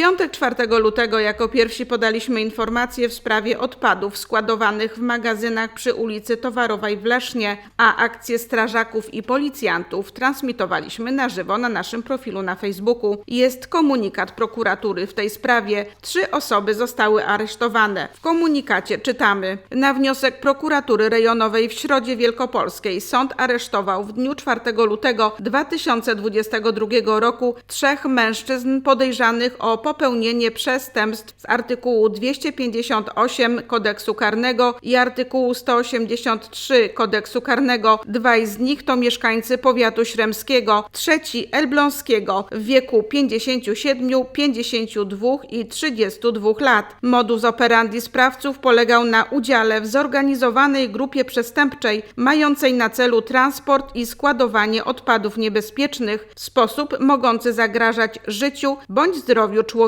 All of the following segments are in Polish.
piątek 4 lutego jako pierwsi podaliśmy informacje w sprawie odpadów składowanych w magazynach przy ulicy Towarowej w Lesznie, a akcję strażaków i policjantów transmitowaliśmy na żywo na naszym profilu na Facebooku. Jest komunikat prokuratury w tej sprawie. Trzy osoby zostały aresztowane. W komunikacie czytamy: Na wniosek prokuratury rejonowej w Środzie Wielkopolskiej sąd aresztował w dniu 4 lutego 2022 roku trzech mężczyzn podejrzanych o popełnienie przestępstw z artykułu 258 kodeksu karnego i artykułu 183 kodeksu karnego. Dwaj z nich to mieszkańcy powiatu śremskiego, trzeci elbląskiego w wieku 57, 52 i 32 lat. Modus operandi sprawców polegał na udziale w zorganizowanej grupie przestępczej mającej na celu transport i składowanie odpadów niebezpiecznych w sposób mogący zagrażać życiu bądź zdrowiu człowieka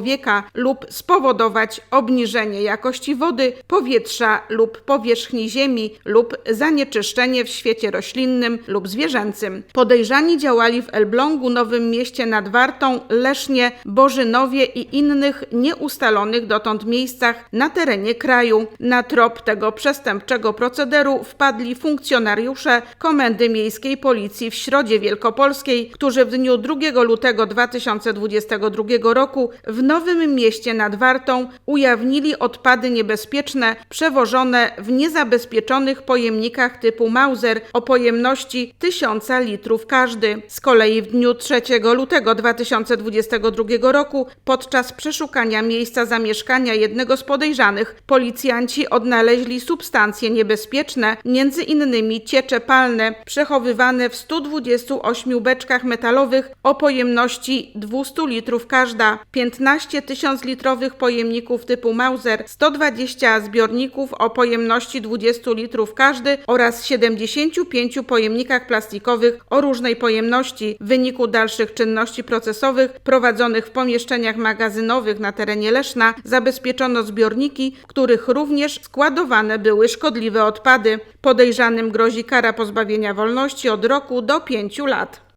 lub spowodować obniżenie jakości wody, powietrza lub powierzchni ziemi lub zanieczyszczenie w świecie roślinnym lub zwierzęcym. Podejrzani działali w Elblągu, Nowym Mieście nad Wartą, Lesznie, Bożynowie i innych nieustalonych dotąd miejscach na terenie kraju. Na trop tego przestępczego procederu wpadli funkcjonariusze Komendy Miejskiej Policji w Środzie Wielkopolskiej, którzy w dniu 2 lutego 2022 roku w Nowym Mieście nad Wartą ujawnili odpady niebezpieczne przewożone w niezabezpieczonych pojemnikach typu Mauser o pojemności 1000 litrów każdy. Z kolei w dniu 3 lutego 2022 roku podczas przeszukania miejsca zamieszkania jednego z podejrzanych policjanci odnaleźli substancje niebezpieczne, między innymi ciecze palne przechowywane w 128 beczkach metalowych o pojemności 200 litrów każda, 15 tysiąc litrowych pojemników typu Mauser, 120 zbiorników o pojemności 20 litrów każdy oraz 75 pojemnikach plastikowych o różnej pojemności. W wyniku dalszych czynności procesowych prowadzonych w pomieszczeniach magazynowych na terenie Leszna zabezpieczono zbiorniki, w których również składowane były szkodliwe odpady. Podejrzanym grozi kara pozbawienia wolności od roku do 5 lat.